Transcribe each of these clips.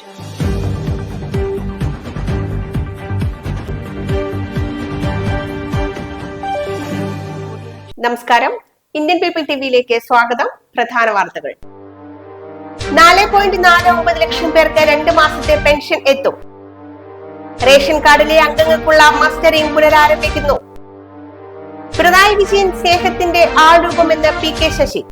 നമസ്കാരം. Indian people ടിവിയിലേക്ക് സ്വാഗതം. പ്രധാന വാർത്തകൾ. നാല് പോയിന്റ് നാല് ഒമ്പത് ലക്ഷം പേർക്ക് രണ്ട് മാസത്തെ പെൻഷൻ എത്തും. റേഷൻ കാർഡിലെ അംഗങ്ങൾക്കുള്ള മസ്റ്ററിംഗ് പുനരാരംഭിക്കുന്നു. പിണറായി വിജയൻ സ്നേഹത്തിന്റെ ആൾരൂപമെന്ന് P K Sasi.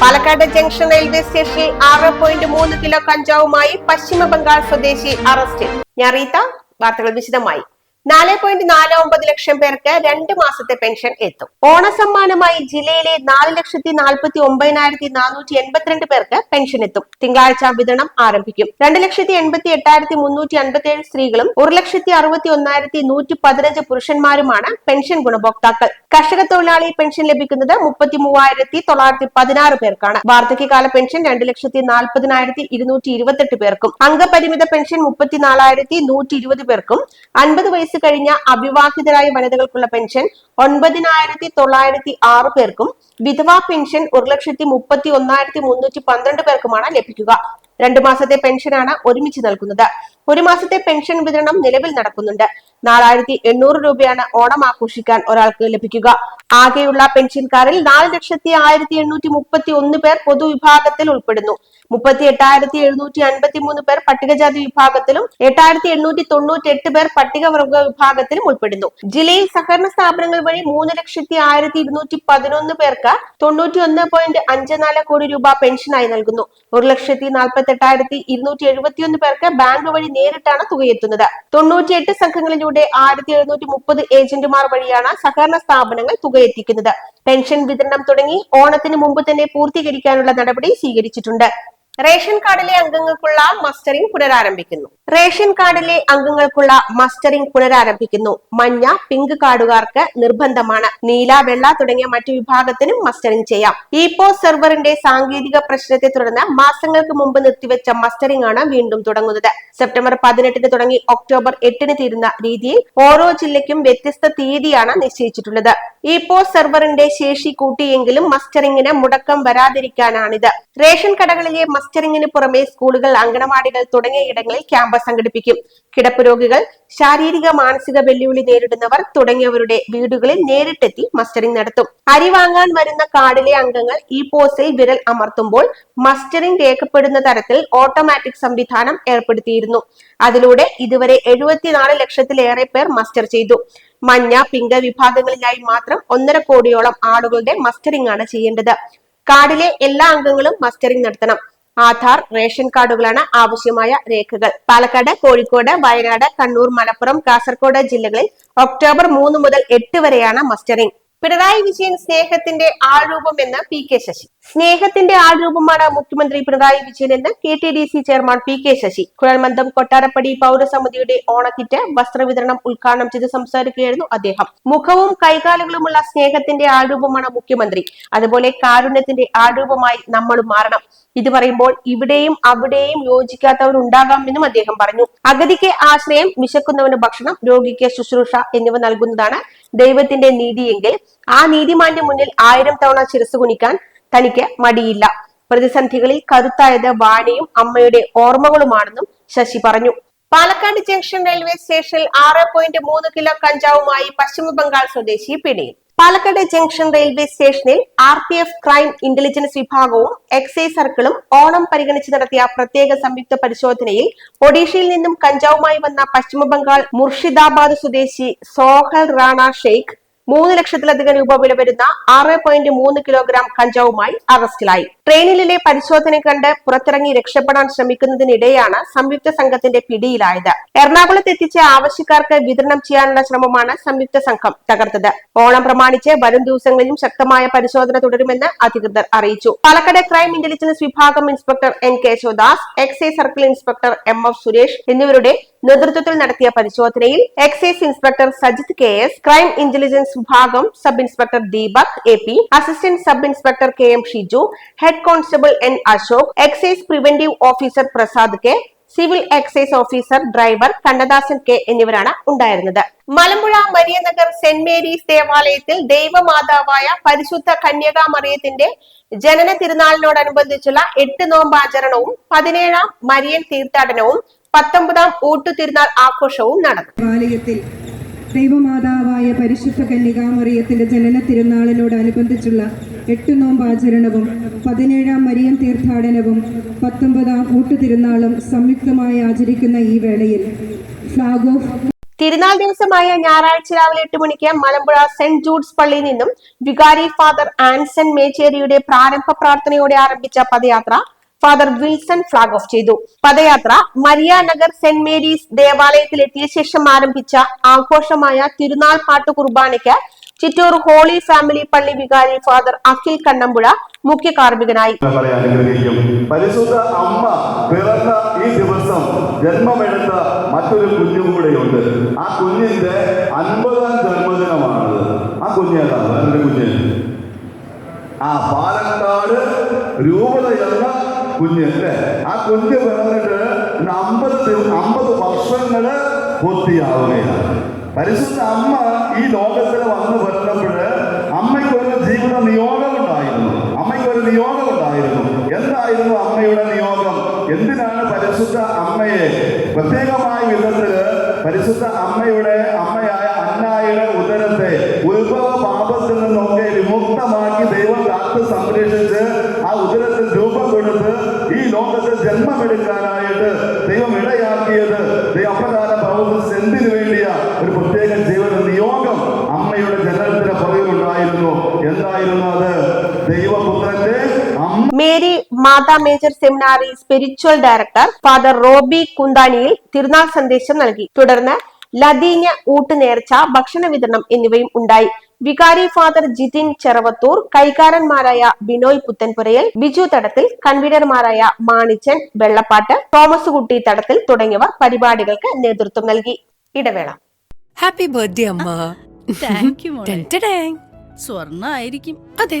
Palakkad junction railway സ്റ്റേഷനിൽ ആറ് പോയിന്റ് മൂന്ന് കിലോ കഞ്ചാവുമായി പശ്ചിമ ബംഗാൾ സ്വദേശി അറസ്റ്റിൽ. ഞാൻ റീത്ത വാർത്തകൾ വിശദമായി. നാല് പോയിന്റ് നാല് ഒമ്പത് ലക്ഷം പേർക്ക് രണ്ട് മാസത്തെ പെൻഷൻ എത്തും. ഓണസമ്മാനമായി ജില്ലയിലെ നാല് ലക്ഷത്തി നാൽപ്പത്തി ഒമ്പതിനായിരത്തി നാനൂറ്റി എൺപത്തിരണ്ട് പേർക്ക് പെൻഷൻ എത്തും. തിങ്കളാഴ്ച വിതരണം ആരംഭിക്കും. രണ്ട് ലക്ഷത്തി എൺപത്തി എട്ടായിരത്തി മുന്നൂറ്റി അൻപത്തി ഏഴ് സ്ത്രീകളും ഒരു ലക്ഷത്തി അറുപത്തി ഒന്നായിരത്തി നൂറ്റി പതിനഞ്ച് പുരുഷന്മാരുമാണ് പെൻഷൻ ഗുണഭോക്താക്കൾ. കർഷക തൊഴിലാളി പെൻഷൻ ലഭിക്കുന്നത് മുപ്പത്തി മൂവായിരത്തി തൊള്ളായിരത്തി പതിനാറ് പേർക്കാണ്. വാർദ്ധക്യകാല പെൻഷൻ രണ്ട് ലക്ഷത്തി നാൽപ്പതിനായിരത്തി ഇരുന്നൂറ്റി ഇരുപത്തെട്ട് പേർക്കും. അംഗപരിമിത പെൻഷൻ മുപ്പത്തിനാലായിരത്തി നൂറ്റി ഇരുപത് പേർക്കും അൻപത് വയസ്സ് കഴിഞ്ഞ അവിവാഹിതരായ വനിതകൾക്കുള്ള പെൻഷൻ ഒൻപതിനായിരത്തി തൊള്ളായിരത്തി ആറ് പേർക്കും വിധവാ പെൻഷൻ ഒരു ലക്ഷത്തി മുപ്പത്തി ഒന്നായിരത്തി മുന്നൂറ്റി പന്ത്രണ്ട് പേർക്കുമാണ് ലഭിക്കുക. രണ്ടു മാസത്തെ പെൻഷനാണ് ഒരുമിച്ച് നൽകുന്നത്. ഒരു മാസത്തെ പെൻഷൻ വിതരണം നിലവിൽ നടക്കുന്നുണ്ട്. നാലായിരത്തി എണ്ണൂറ് രൂപയാണ് ഓണം ആഘോഷിക്കാൻ ഒരാൾക്ക് ലഭിക്കുക. ആകെയുള്ള പെൻഷൻകാരിൽ നാല് ലക്ഷത്തി ആയിരത്തി എണ്ണൂറ്റി മുപ്പത്തി ഒന്ന് പേർ പൊതുവിഭാഗത്തിൽ ഉൾപ്പെടുന്നു. മുപ്പത്തി എട്ടായിരത്തി എഴുന്നൂറ്റി അൻപത്തി മൂന്ന് പേർ പട്ടികജാതി വിഭാഗത്തിലും എട്ടായിരത്തി എണ്ണൂറ്റി തൊണ്ണൂറ്റി എട്ട് പേർ പട്ടികവർഗ വിഭാഗത്തിലും ഉൾപ്പെടുന്നു. ജില്ലയിൽ സഹകരണ സ്ഥാപനങ്ങൾ വഴി മൂന്ന് ലക്ഷത്തി ആയിരത്തി ഇരുന്നൂറ്റി പതിനൊന്ന് പേർക്ക് തൊണ്ണൂറ്റി ഒന്ന് പോയിന്റ് അഞ്ച് നാല് കോടി രൂപ പെൻഷനായി നൽകുന്നു. ഒരു ലക്ഷത്തി നാൽപ്പത്തി എട്ടായിരത്തി ഇരുന്നൂറ്റി എഴുപത്തിയൊന്ന് പേർക്ക് ബാങ്ക് വഴി നേരിട്ടാണ് തുകയെത്തുന്നത്. തൊണ്ണൂറ്റിയെട്ട് സംഘങ്ങളിലൂടെ ആയിരത്തി എഴുന്നൂറ്റി മുപ്പത് ഏജന്റുമാർ വഴിയാണ് സഹകരണ സ്ഥാപനങ്ങൾ തുകയെത്തിക്കുന്നത്. പെൻഷൻ വിതരണം തുടങ്ങി ഓണത്തിന് മുമ്പ് തന്നെ പൂർത്തീകരിക്കാനുള്ള നടപടി സ്വീകരിച്ചിട്ടുണ്ട്. റേഷൻ കാർഡിലെ അംഗങ്ങൾക്കുള്ള മസ്റ്ററിംഗ് പുനരാരംഭിക്കുന്നു. റേഷൻ കാർഡിലെ അംഗങ്ങൾക്കുള്ള മസ്റ്ററിംഗ് പുനരാരംഭിക്കുന്നു. മഞ്ഞ പിങ്ക് കാർഡുകാർക്ക് നിർബന്ധമാണ്. നീല വെള്ള തുടങ്ങിയ മറ്റു വിഭാഗത്തിനും മസ്റ്ററിംഗ് ചെയ്യാം. ഇ പോസ്റ്റ് സെർവറിന്റെ സാങ്കേതിക പ്രശ്നത്തെ തുടർന്ന് മാസങ്ങൾക്ക് മുമ്പ് നിർത്തിവെച്ച മസ്റ്ററിംഗ് ആണ് വീണ്ടും തുടങ്ങുന്നത്. സെപ്റ്റംബർ പതിനെട്ടിന് തുടങ്ങി ഒക്ടോബർ എട്ടിന് തീരുന്ന രീതിയിൽ ഓരോ ജില്ലയ്ക്കും വ്യത്യസ്ത തീയതിയാണ് നിശ്ചയിച്ചിട്ടുള്ളത്. ഇ പോസ്റ്റ് സെർവറിന്റെ ശേഷി കൂട്ടിയെങ്കിലും മസ്റ്ററിംഗിന് മുടക്കം വരാതിരിക്കാനാണിത്. റേഷൻ കടകളിലെ മസ്റ്ററിംഗിന് പുറമെ സ്കൂളുകൾ അങ്കണവാടികൾ തുടങ്ങിയ ഇടങ്ങളിൽ ക്യാമ്പ് സംഘടിപ്പിക്കും. കിടപ്പ് രോഗികൾ ശാരീരിക മാനസിക വെല്ലുവിളി നേരിടുന്നവർ തുടങ്ങിയവരുടെ വീടുകളിൽ നേരിട്ടെത്തി മസ്റ്ററിംഗ് നടത്തും. അരി വാങ്ങാൻ വരുന്ന കാർഡിലെ അംഗങ്ങൾ ഈ പോസ്റ്റിൽ വിരൽ അമർത്തുമ്പോൾ മസ്റ്ററിംഗ് രേഖപ്പെടുന്ന തരത്തിൽ ഓട്ടോമാറ്റിക് സംവിധാനം ഏർപ്പെടുത്തിയിരുന്നു. അതിലൂടെ ഇതുവരെ എഴുപത്തിനാല് ലക്ഷത്തിലേറെ പേർ മസ്റ്റർ ചെയ്തു. മഞ്ഞ പിങ്ക് വിഭാഗങ്ങളിലായി മാത്രം ഒന്നര കോടിയോളം ആളുകളുടെ മസ്റ്ററിംഗ് ആണ് ചെയ്യേണ്ടത്. കാർഡിലെ എല്ലാ അംഗങ്ങളും മസ്റ്ററിംഗ് നടത്തണം. ആധാർ റേഷൻ കാർഡുകളാണ് ആവശ്യമായ രേഖകൾ. പാലക്കാട് കോഴിക്കോട് വയനാട് കണ്ണൂർ മലപ്പുറം കാസർഗോഡ് ജില്ലകളിൽ ഒക്ടോബർ മൂന്ന് മുതൽ എട്ട് വരെയാണ് മസ്റ്ററിംഗ്. പിണറായി വിജയൻ സ്നേഹത്തിന്റെ ആൾരൂപം എന്ന് പി കെ ശശി. സ്നേഹത്തിന്റെ ആൾരൂപമാണ് മുഖ്യമന്ത്രി പിണറായി വിജയൻ എന്ന് K T D C chairman P K Sasi. കുഴൽമന്ദം കൊട്ടാരപ്പടി പൗരസമിതിയുടെ ഓണക്കിറ്റ് വസ്ത്രവിതരണം ഉദ്ഘാടനം ചെയ്ത് സംസാരിക്കുകയായിരുന്നു അദ്ദേഹം. മുഖവും കൈകാലുകളുമുള്ള സ്നേഹത്തിന്റെ ആൾരൂപമാണ് മുഖ്യമന്ത്രി. അതുപോലെ കാരുണ്യത്തിന്റെ ആൾരൂപമായി നമ്മൾ മാറണം. ഇത് പറയുമ്പോൾ ഇവിടെയും അവിടെയും യോജിക്കാത്തവർ ഉണ്ടാകാമെന്നും അദ്ദേഹം പറഞ്ഞു. അഗതിക്ക് ആശ്രയം വിശക്കുന്നവന് ഭക്ഷണം രോഗിക്ക് ശുശ്രൂഷ എന്നിവ നൽകുന്നതാണ് ദൈവത്തിന്റെ നീതിയെങ്കിൽ. ആ നീതിമാന്റെ മുന്നിൽ ആയിരം തവണ ശിരസ് കുനിക്കാൻ തനിക്ക് മടിയില്ല. പ്രതിസന്ധികളിൽ കരുത്തായത് വാണിയും അമ്മയുടെ ഓർമ്മകളുമാണെന്നും ശശി പറഞ്ഞു. പാലക്കാട് ജംഗ്ഷൻ റെയിൽവേ സ്റ്റേഷനിൽ ആറ് പോയിന്റ് മൂന്ന് കിലോ കഞ്ചാവുമായി പശ്ചിമ ബംഗാൾ സ്വദേശി പിടിയിൽ പാലക്കാട് ജംഗ്ഷൻ റെയിൽവേ സ്റ്റേഷനിൽ R P F crime intelligence വിഭാഗവും എക്സൈസ് സർക്കിളും ഓണം പരിഗണിച്ച് നടത്തിയ പ്രത്യേക സംയുക്ത പരിശോധനയിൽ ഒഡീഷയിൽ നിന്നും കഞ്ചാവുമായി വന്ന പശ്ചിമബംഗാൾ മുർഷിദാബാദ് സ്വദേശി സോഹൽ റാണ ഷെയ്ഖ് മൂന്ന് ലക്ഷത്തിലധികം രൂപ വില വരുന്ന ആറ് പോയിന്റ് മൂന്ന് കിലോഗ്രാം കഞ്ചാവുമായി അറസ്റ്റിലായി. ട്രെയിനിലെ പരിശോധന കണ്ട് പുറത്തിറങ്ങി രക്ഷപ്പെടാൻ ശ്രമിക്കുന്നതിനിടെയാണ് സംയുക്ത സംഘത്തിന്റെ പിടിയിലായത്. എറണാകുളത്ത് എത്തിച്ച ആവശ്യക്കാർക്ക് വിതരണം ചെയ്യാനുള്ള ശ്രമമാണ് സംയുക്ത സംഘം തകർത്തത്. ഓണം പ്രമാണിച്ച് വരും ദിവസങ്ങളിലും ശക്തമായ പരിശോധന തുടരുമെന്ന് അധികൃതർ അറിയിച്ചു. പാലക്കാട് ക്രൈം ഇന്റലിജൻസ് വിഭാഗം inspector N Keshavadas excise circle inspector M F Suresh എന്നിവരുടെ നേതൃത്വത്തിൽ നടത്തിയ പരിശോധനയിൽ excise inspector Sajith K S crime intelligence വിഭാഗം sub inspector Deepak A P assistant sub inspector K M Shiju head constable N Ashok excise preventive officer Prasad K civil excise officer driver Kannadasan K എന്നിവരാണ് ഉണ്ടായിരുന്നത്. Malampuzha മരിയനഗർ saint Mary's ദേവാലയത്തിൽ ദൈവമാതാവായ പരിശുദ്ധ കന്യകാമറിയത്തിന്റെ ജനന തിരുനാളിനോടനുബന്ധിച്ചുള്ള എട്ട് നോമ്പാചരണവും പതിനേഴാം Marian തീർത്ഥാടനവും പത്തൊമ്പതാം ഊട്ടു തിരുനാൾ ആഘോഷവും നടന്നു. ആലയത്തിൽ ദൈവമാതാവായ പരിശുദ്ധ കന്യകാമറിയത്തിന്റെ ജനന തിരുനാളിനോടനുബന്ധിച്ചുള്ള എട്ട് നോമ്പാചരണവും പതിനേഴാം മരിയം തീർത്ഥാടനവും പത്തൊമ്പതാം ഊട്ടുതിരുനാളും സംയുക്തമായി ആചരിക്കുന്ന ഈ വേളയിൽ ഫ്ലാഗ് ഓഫ് തിരുനാൾ ദിവസമായ ഞായറാഴ്ച രാവിലെ എട്ട് മണിക്ക് മലമ്പുഴ സെന്റ് ജൂഡ്സ് പള്ളിയിൽ നിന്നും വികാരി ഫാദർ ആൻസൺ മേച്ചേരിയുടെ പ്രാരംഭ പ്രാർത്ഥനയോടെ ആരംഭിച്ച പദയാത്ര ഫാദർ വിൽസൺ ഫ്ളാഗ് ഓഫ് ചെയ്തു. പദയാത്ര മരിയ നഗർ സെന്റ് മേരീസ് ദേവാലയത്തിൽ എത്തിയ ശേഷം ആരംഭിച്ച ആഘോഷമായ തിരുനാൾ പാട്ട് കുർബാനയ്ക്ക് ചിറ്റൂർ ഹോളി ഫാമിലി പള്ളി വികാരി ഫാദർ അഖിൽ കണ്ണമ്പുഴ മുഖ്യ കാർമ്മികനായി. പരിശുദ്ധ അമ്മ പിറന്ന ഈ ദിവസം ജന്മമെടുത്ത മറ്റൊരു കുഞ്ഞും കൂടെയുണ്ട്. ആ കുഞ്ഞിന്റെ അൻപതാം ജന്മദിനമാണത്. ആ കുഞ്ഞേതാണ് എന്റെ കുഞ്ഞ്. ആ പാലക്കാട് രൂപത കുഞ്ഞ് അല്ലേ ആ കുഞ്ഞ് പിറന്നിട്ട് അമ്പത്തി അമ്പത് വർഷങ്ങൾ പൂർത്തിയാവുകയാണ്. പരിശുദ്ധ അമ്മ ഈ ലോകത്തിൽ വന്ന് വരുന്നപ്പോൾ അമ്മയ്ക്കൊരു ജീവിത നിയോഗം ഉണ്ടായിരുന്നു അമ്മയ്ക്കൊരു നിയോഗമുണ്ടായിരുന്നു. എന്തായിരുന്നു അമ്മയുടെ നിയോഗം? എന്തിനാണ് പരിശുദ്ധ അമ്മയെ? പ്രത്യേകമായ വിധത്തിൽ പരിശുദ്ധ അമ്മയുടെ അമ്മയായ അന്നായുടെ ഉദരത്തെ ഉത്ഭവ പാപത്തിൽ നിന്നൊക്കെ വിമുക്തമാക്കി ദൈവം കാത്ത് സംരക്ഷിച്ച് ആ ഉദരത്തിൽ രൂപം കൊടുത്ത് ഈ ലോകത്തിൽ ജന്മമെടുക്കാനായിട്ട് ദൈവം ഇടയാക്കിയത് ദൈവം അപ്രകാരം പ്രവർത്തിച്ച് എന്തിനു വേണ്ടിയ ഒരു പ്രത്യേക ജീവിത നിയോഗം അമ്മയുടെ ജനനത്തിന് പുറകിലുണ്ടായിരുന്നു എന്തായിരുന്നു അത് ദൈവപുത്രന്റെ അമ്മ Mary Mata major seminary spiritual director father Roby കുന്താനിയിൽ തിരുനാൾ സന്ദേശം നൽകി. തുടർന്ന് ലതീഞ്ഞ ഊട്ടുനേർച്ച ഭക്ഷണ വിതരണം എന്നിവയും ഉണ്ടായി. വികാരി ഫാദർ ജിതിൻ ചെറവത്തൂർ കൈകാരന്മാരായ ബിനോയ് പുത്തൻപുരയിൽ ബിജു തടത്തിൽ കൺവീനർമാരായ മാണിച്ചൻ വെള്ളപ്പാട്ട് തോമസ് കുട്ടി തടത്തിൽ തുടങ്ങിയവർ പരിപാടികൾക്ക് നേതൃത്വം നൽകി. ഇടവേള. ഹാപ്പി ബർത്ത്ഡേ അമ്മ. താങ്ക് യു മോളെ. സ്വർണ ആയിരിക്കും അതെ.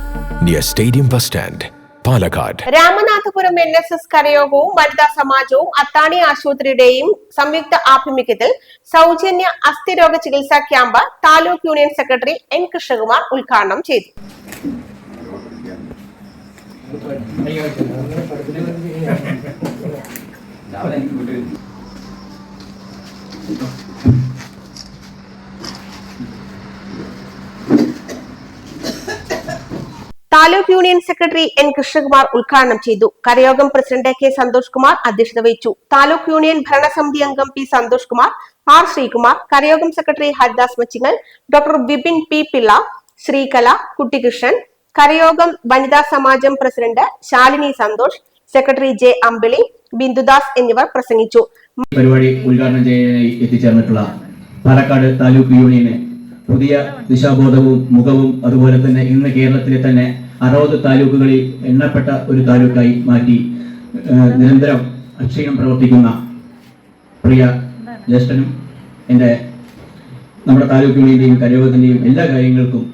near stadium bus stand Palakkad Ramanathapuram N S S കരയോഗവും വനിതാ സമാജവും അത്താണി ആശുപത്രിയുടെയും സംയുക്ത ആഭിമുഖ്യത്തിൽ സൗജന്യ അസ്ഥിരോഗ ചികിത്സാ camp taluk union secretary N Krishnakumar ഉദ്ഘാടനം ചെയ്തു. Taluk union secretary N Krishnakumar ഉദ്ഘാടനം ചെയ്തു. കരയോഗം പ്രസിഡന്റ് കെ സന്തോഷ് കുമാർ അധ്യക്ഷത വഹിച്ചു. താലൂക്ക് യൂണിയൻ ഭരണസമിതി അംഗം P Santhosh Kumar R Sreekumar കരയോഗം secretary Haridas Machingal doctor Vipin P Pillai Sreekala Kuttikrishnan കരയോഗം വനിതാ സമാജം president Shalini Santhosh secretary J Ambili Bindudas എന്നിവർ പ്രസംഗിച്ചു. പരിപാടി ഉദ്ഘാടനം എത്തിച്ചേർന്നിട്ടുള്ള പാലക്കാട് താലൂക്ക് യൂണിയന് പുതിയ ദിശാബോധവും മുഖവും അതുപോലെ തന്നെ ഇന്ന് കേരളത്തിലെ തന്നെ അറുപത് താലൂക്കുകളിൽ എണ്ണപ്പെട്ട ഒരു താലൂക്കായി മാറ്റി നിരന്തരം അക്ഷയം പ്രവർത്തിക്കുന്ന പ്രിയ ജ്യേഷ്ഠനും എന്റെ നമ്മുടെ താലൂക്കുകളിലെയും കരയോഗത്തിന്റെയും എല്ലാ കാര്യങ്ങൾക്കും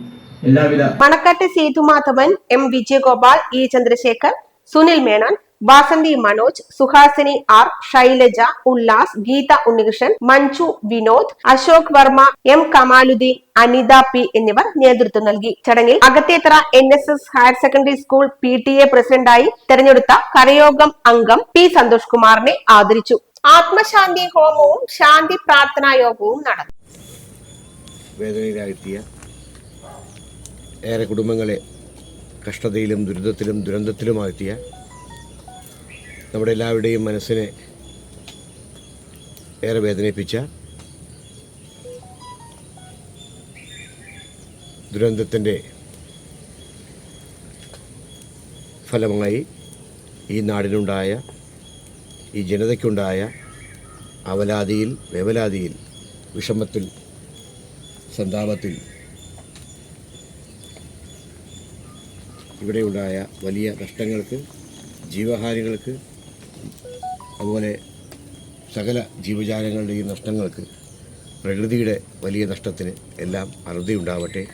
എല്ലാവിധ Manakkattu Sethumadhavan M Vijayagopal E Chandrasekhar Sunil Menon Vasanthi Manoj Suhasini R Shailaja Ullas Geetha Unnikrishnan Manju Vinod Ashok Varma M Kamaluddin Anitha P എന്നിവർ നേതൃത്വം നൽകി. ചടങ്ങിൽ Akathethara N S S higher secondary school P T A പ്രസിഡന്റായി തെരഞ്ഞെടുത്ത കരയോഗം അംഗം P Santhosh കുമാറിനെ ആദരിച്ചു. ആത്മശാന്തി ഹോമവും ശാന്തി പ്രാർത്ഥനാ യോഗവും നടന്നു. ഏറെ കുടുംബങ്ങളെ കഷ്ടതയിലും ദുരിതത്തിലും ദുരന്തത്തിലുമാഴ്ത്തിയ നമ്മുടെ എല്ലാവരുടെയും മനസ്സിനെ ഏറെ വേദനിപ്പിച്ച ദുരന്തത്തിന്റെ ഫലമായി ഈ നാടിനുണ്ടായ ഈ ജനതയ്ക്കുണ്ടായ അവലാതിയിൽ വേവലാതിയിൽ വിഷമത്തിൽ സന്താപത്തിൽ ഇവിടെയുണ്ടായ വലിയ നഷ്ടങ്ങൾക്ക് ജീവഹാനികൾക്ക് അതുപോലെ സകല ജീവജാലങ്ങളുടെയും നഷ്ടങ്ങൾക്ക് പ്രകൃതിയുടെ വലിയ നഷ്ടത്തിന് എല്ലാം അറുതി ഉണ്ടാവട്ടെ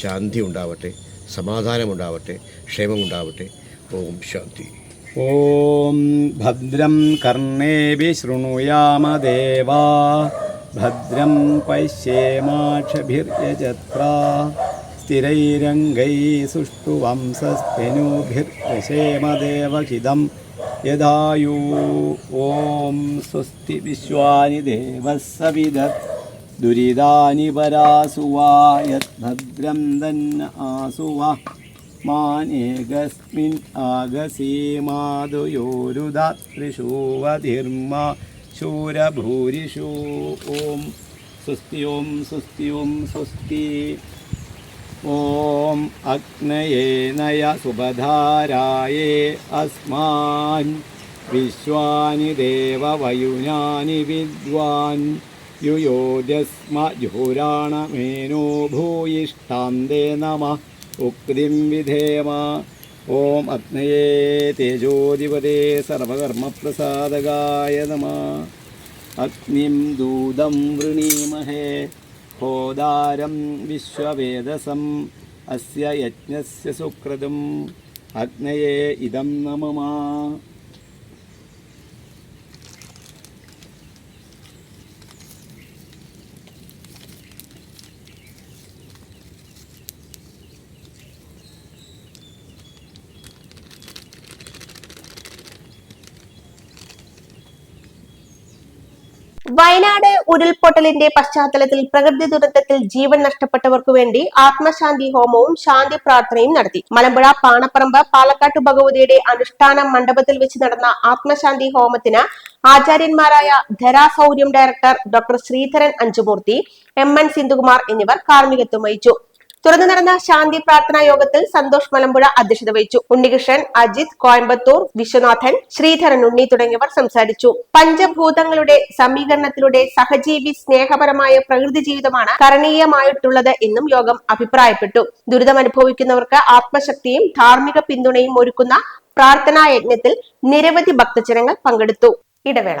ശാന്തി ഉണ്ടാവട്ടെ സമാധാനമുണ്ടാവട്ടെ ക്ഷേമമുണ്ടാവട്ടെ. ഓം ശാന്തി. ഓം ഭദ്രം കർണേവി ശൃണുയാമദേവാ ഭദ്രം പശ്യേമാക്ഷഭിർയജത്ര സ്ഥിരൈരംഗൈ സുഷ്ടുവംസസ്തനുഭിർ ക്ഷേമദേവഹിതം യഥായൂ ഓം സ്വസ്തി വിശ്വാനി ദേവസവിധ ദുരിതാനി പരാസുവായദ്ഭദ്രം തന്ന ആസുവ മാനേകസ്മിൻ ആഗസീമാതുയോരുധാത്രിഷൂവധീർമ്മ ശൂരഭൂരിഷൂ ഓം സ്വസ്തി ഓം സ്വസ്തി ഓം സ്വസ്തി ഓം അഗ്നയേ നയ സുഭധാരായേ അസ്മാൻ വിശ്വാനി ദേവവയുനാനി വിദ്വാൻ യുയോജസ്മ ജുഹുരാണമേനോ ഭൂയിഷ്ടാം ദേ നമ ഉക്തിം വിധേമ ഓം അഗ്നയേ തേജോധിപതേ സർവകർമ്മപ്രസാദകായ നമ അഗ്നിം ദൂതം വൃണീമഹേ होदारं विश्ववेदसम् अस्य यज्ञस्य सुकृतम् अग्नये इदं नमः വയനാട് ഉരുൾപൊട്ടലിന്റെ പശ്ചാത്തലത്തിൽ പ്രകൃതി ദുരന്തത്തിൽ ജീവൻ നഷ്ടപ്പെട്ടവർക്കു വേണ്ടി ആത്മശാന്തി ഹോമവും ശാന്തി പ്രാർത്ഥനയും നടത്തി. മലമ്പുഴ പാണപ്പറമ്പ് പാലക്കാട്ട് ഭഗവതിയുടെ അനുഷ്ഠാന മണ്ഡപത്തിൽ വെച്ച് നടന്ന ആത്മശാന്തി ഹോമത്തിന് ആചാര്യന്മാരായ ധരാസൗര്യം director doctor Sreedharan Anchumoorthy M N Sindhukumar എന്നിവർ കാർമ്മികത്വം വഹിച്ചു. തുറന്നു നടന്ന ശാന്തി പ്രാർത്ഥനാ യോഗത്തിൽ സന്തോഷ് മലമ്പുഴ അധ്യക്ഷത വഹിച്ചു. ഉണ്ണികൃഷ്ണൻ അജിത് കോയമ്പത്തൂർ വിശ്വനാഥൻ ശ്രീധരൻ ഉണ്ണി തുടങ്ങിയവർ സംസാരിച്ചു. പഞ്ചഭൂതങ്ങളുടെ സമീകരണത്തിലൂടെ സഹജീവി സ്നേഹപരമായ പ്രകൃതി ജീവിതമാണ് കരണീയമായിട്ടുള്ളത് എന്നും യോഗം അഭിപ്രായപ്പെട്ടു. ദുരിതമനുഭവിക്കുന്നവർക്ക് ആത്മശക്തിയും ധാർമ്മിക പിന്തുണയും ഒരുക്കുന്ന പ്രാർത്ഥനാ യജ്ഞത്തിൽ നിരവധി ഭക്തജനങ്ങൾ പങ്കെടുത്തു. ഇടവേള.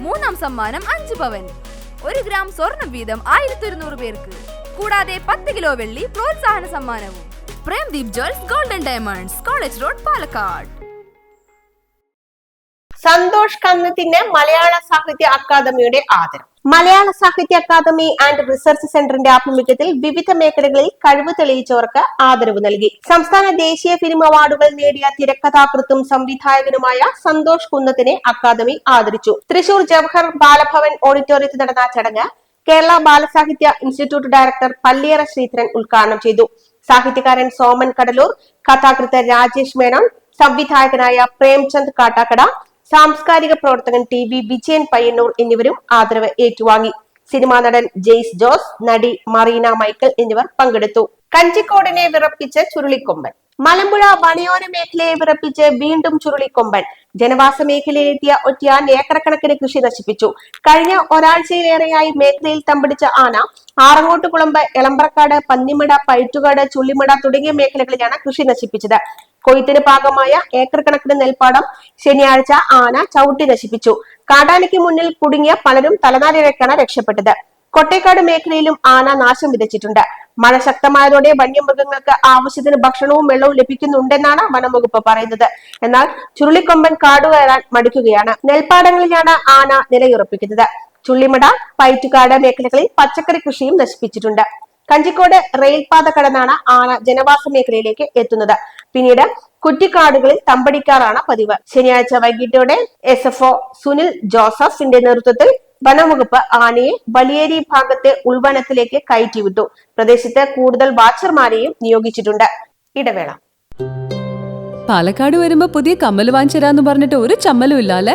മൂന്നാം സമ്മാനം അഞ്ച് പവൻ. ഒരു ഗ്രാം സ്വർണം വീതം ആയിരത്തി ഒരുന്നൂറ് പേർക്ക്. കൂടാതെ പത്ത് കിലോ വെള്ളി പ്രോത്സാഹന സമ്മാനവും. Premdeep jewels golden diamonds college road Palakkad. Santhosh കന്നത്തിന് Malayala സാഹിത്യ അക്കാദമിയുടെ ആദരം. മലയാള സാഹിത്യ അക്കാദമി ആൻഡ് റിസർച്ച് സെന്ററിന്റെ ആഭിമുഖ്യത്തിൽ വിവിധ മേഖലകളിൽ കഴിവ് തെളിയിച്ചവർക്ക് ആദരവ് നൽകി. സംസ്ഥാന ദേശീയ ഫിലിം അവാർഡുകൾ നേടിയ തിരക്കഥാകൃത്തും സംവിധായകനുമായ സന്തോഷ് കുന്നത്തിനെ അക്കാദമി ആദരിച്ചു. തൃശൂർ ജവഹർ ബാലഭവൻ ഓഡിറ്റോറിയത്തിൽ നടന്ന ചടങ്ങ് കേരള ബാലസാഹിത്യ ഇൻസ്റ്റിറ്റ്യൂട്ട് ഡയറക്ടർ പല്ലിയറ ശ്രീധരൻ ഉദ്ഘാടനം ചെയ്തു. സാഹിത്യകാരൻ സോമൻ കടലൂർ കഥാകൃത്ത് രാജേഷ് മേനോൻ സംവിധായകനായ പ്രേംചന്ദ് കാട്ടാക്കട സാംസ്കാരിക പ്രവർത്തകൻ ടി വി വിജയൻ പയ്യന്നൂർ എന്നിവരും ആദരവ് ഏറ്റുവാങ്ങി. സിനിമാ നടൻ ജെയ്സ് ജോസ് നടി മറീന മൈക്കൽ എന്നിവർ പങ്കെടുത്തു. കഞ്ചിക്കോടിനെ വിറപ്പിച്ച ചുരുളിക്കൊമ്പൻ. മലമ്പുഴ വണിയോര മേഖലയെ വിറപ്പിച്ച് വീണ്ടും ചുരുളിക്കൊമ്പൻ. ജനവാസ മേഖലയിലെത്തിയ ഒറ്റയാൻ ഏക്കറക്കണക്കിന് കൃഷി നശിപ്പിച്ചു. കഴിഞ്ഞ ഒരാഴ്ചയിലേറെയായി മേഖലയിൽ തമ്പടിച്ച ആന ആറങ്ങോട്ടുകുളമ്പ് എളമ്പ്രക്കാട് പന്നിമട പയറ്റുകാട് ചുള്ളിമട തുടങ്ങിയ മേഖലകളിലാണ് കൃഷി നശിപ്പിച്ചത്. കൊയ്ത്തിന് ഭാഗമായ ഏക്കർ കണക്കിന് നെൽപ്പാടം ശനിയാഴ്ച ആന ചവിട്ടി നശിപ്പിച്ചു. കാടാനയ്ക്ക് മുന്നിൽ കുടുങ്ങിയ പലരും തലനാരിഴക്കാണ് രക്ഷപ്പെട്ടത്. കൊട്ടേക്കാട് മേഖലയിലും ആന നാശം വിതച്ചിട്ടുണ്ട്. മഴ ശക്തമായതോടെ വന്യമൃഗങ്ങൾക്ക് ആവശ്യത്തിന് ഭക്ഷണവും വെള്ളവും ലഭിക്കുന്നുണ്ടെന്നാണ് വനംവകുപ്പ് പറയുന്നത്. എന്നാൽ ചുരുളിക്കൊമ്പൻ കാടുകയറാൻ മടിക്കുകയാണ്. നെൽപ്പാടങ്ങളിലാണ് ആന നിലയുറപ്പിക്കുന്നത്. ചുള്ളിമട പയറ്റുകാട് മേഖലകളിൽ പച്ചക്കറി കൃഷിയും നശിപ്പിച്ചിട്ടുണ്ട്. കഞ്ചിക്കോട് റെയിൽപാത കടന്നാണ് ആന ജനവാസ മേഖലയിലേക്ക് എത്തുന്നത്. പിന്നീട് കുറ്റിക്കാടുകളിൽ തമ്പടിക്കാറാണ് പതിവ്. ശനിയാഴ്ച വൈകിട്ടോടെ എസ് എഫ് ഒ സുനിൽ ജോസഫിന്റെ നേതൃത്വത്തിൽ വനംവകുപ്പ് ആനയെ വലിയേരി ഭാഗത്തെ ഉൾവനത്തിലേക്ക് കയറ്റിവിട്ടു പ്രദേശത്ത് കൂടുതൽ വാച്ചർമാരെയും നിയോഗിച്ചിട്ടുണ്ട്. ഇടവേള. പാലക്കാട് വരുമ്പോ പുതിയ കമ്മൽ വാങ്ങിച്ചരാന്ന് പറഞ്ഞിട്ട് ഒരു ചമ്മലും ഇല്ല അല്ലേ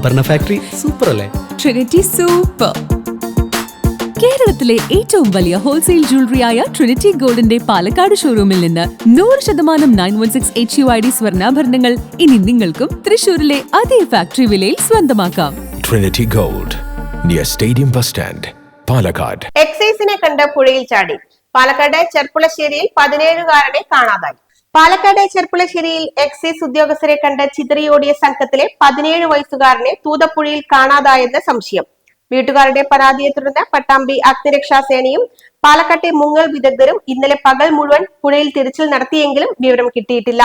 ആഭരണ ഫാക്ടറി സൂപ്പർ അല്ലേ? ട്രിനിറ്റി സൂപ്പർ കേരളത്തിലെ ഏറ്റവും വലിയ ഹോൾസെയിൽ ജ്വല്ലറിയായ ട്രിനിറ്റി ഗോൾഡിന്റെ പാലക്കാട് ഷോറൂമിൽ നിന്ന് നൂറ് ശതമാനം nine one six H U I D സ്വർണാഭരണങ്ങൾ ഇനി നിങ്ങൾക്കും തൃശൂരിലെ അതേ ഫാക്ടറി വിലയിൽ സ്വന്തമാക്കാം. Trinity gold near stadium bus stand Palakkad എക്സൈസിനെ കണ്ട് പുഴയിൽ ചാടി. പാലക്കാട് ചെർപ്പുളശ്ശേരിയിൽ പതിനേഴുകാരനെ കാണാതായി. പാലക്കാട് ചെർപ്പുളശ്ശേരിയിൽ എക്സൈസ് ഉദ്യോഗസ്ഥരെ കണ്ട് ചിതറിയോടിയ സംഘത്തിലെ പതിനേഴ് വയസ്സുകാരനെ തൂതപ്പുഴയിൽ കാണാതായെന്ന സംശയം. വീട്ടുകാരുടെ പരാതിയെ തുടർന്ന് പട്ടാമ്പി അഗ്നിരക്ഷാ സേനയും പാലക്കാട്ടെ മുങ്ങൽ വിദഗ്ധരും ഇന്നലെ പകൽ മുഴുവൻ പുഴയിൽ തിരച്ചിൽ നടത്തിയെങ്കിലും വിവരം കിട്ടിയിട്ടില്ല.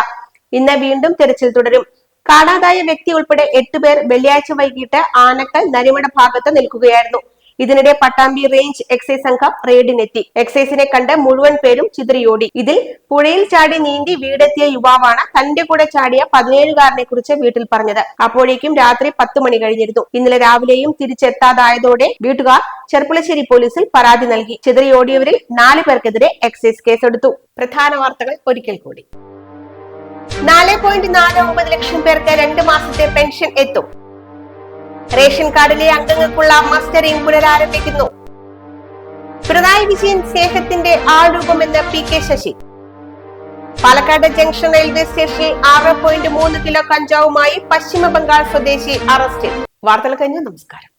ഇന്ന് വീണ്ടും തിരച്ചിൽ തുടരും. കാണാതായ വ്യക്തി ഉൾപ്പെടെ എട്ടുപേർ വെള്ളിയാഴ്ച വൈകിട്ട് ആനക്കൽ നരിമട ഭാഗത്ത് നിൽക്കുകയായിരുന്നു. ഇതിനിടെ പട്ടാമ്പി റേഞ്ച് എക്സൈസ് സംഘം റെയ്ഡിനെത്തി. എക്സൈസിനെ കണ്ട് മുഴുവൻ പേരും ചിതറിയോടി. ഇതിൽ പുഴയിൽ ചാടി നീന്തി വീടെത്തിയ യുവാവാണ് തന്റെ കൂടെ ചാടിയ പതിനേഴുകാരനെ കുറിച്ച് വീട്ടിൽ പറഞ്ഞത്. അപ്പോഴേക്കും രാത്രി പത്ത് മണി കഴിഞ്ഞിരുന്നു. ഇന്നലെ രാവിലെയും തിരിച്ചെത്താതായതോടെ വീട്ടുകാർ ചെർപ്പുളശ്ശേരി പോലീസിൽ പരാതി നൽകി. ചിതറിയോടിയവരിൽ നാല് പേർക്കെതിരെ എക്സൈസ് കേസെടുത്തു. പ്രധാന വാർത്തകൾ ഒരിക്കൽ കൂടി. നാല് പോയിന്റ് നാല് ഒമ്പത് ലക്ഷം പേർക്ക് രണ്ട് മാസത്തെ പെൻഷൻ എത്തും. റേഷൻ കാർഡിലെ അംഗങ്ങൾക്കുള്ള മസ്റ്ററിംഗ് പുനരാരംഭിക്കുന്നു. പിണറായി വിജയൻ സ്നേഹത്തിന്റെ ആൾരൂപമെന്ന് P K Sasi. Palakkad junction railway സ്റ്റേഷനിൽ ആറ് പോയിന്റ് മൂന്ന് കിലോ കഞ്ചാവുമായി പശ്ചിമ ബംഗാൾ സ്വദേശി അറസ്റ്റിൽ. വാർത്തകൾ കഴിഞ്ഞു നമസ്കാരം.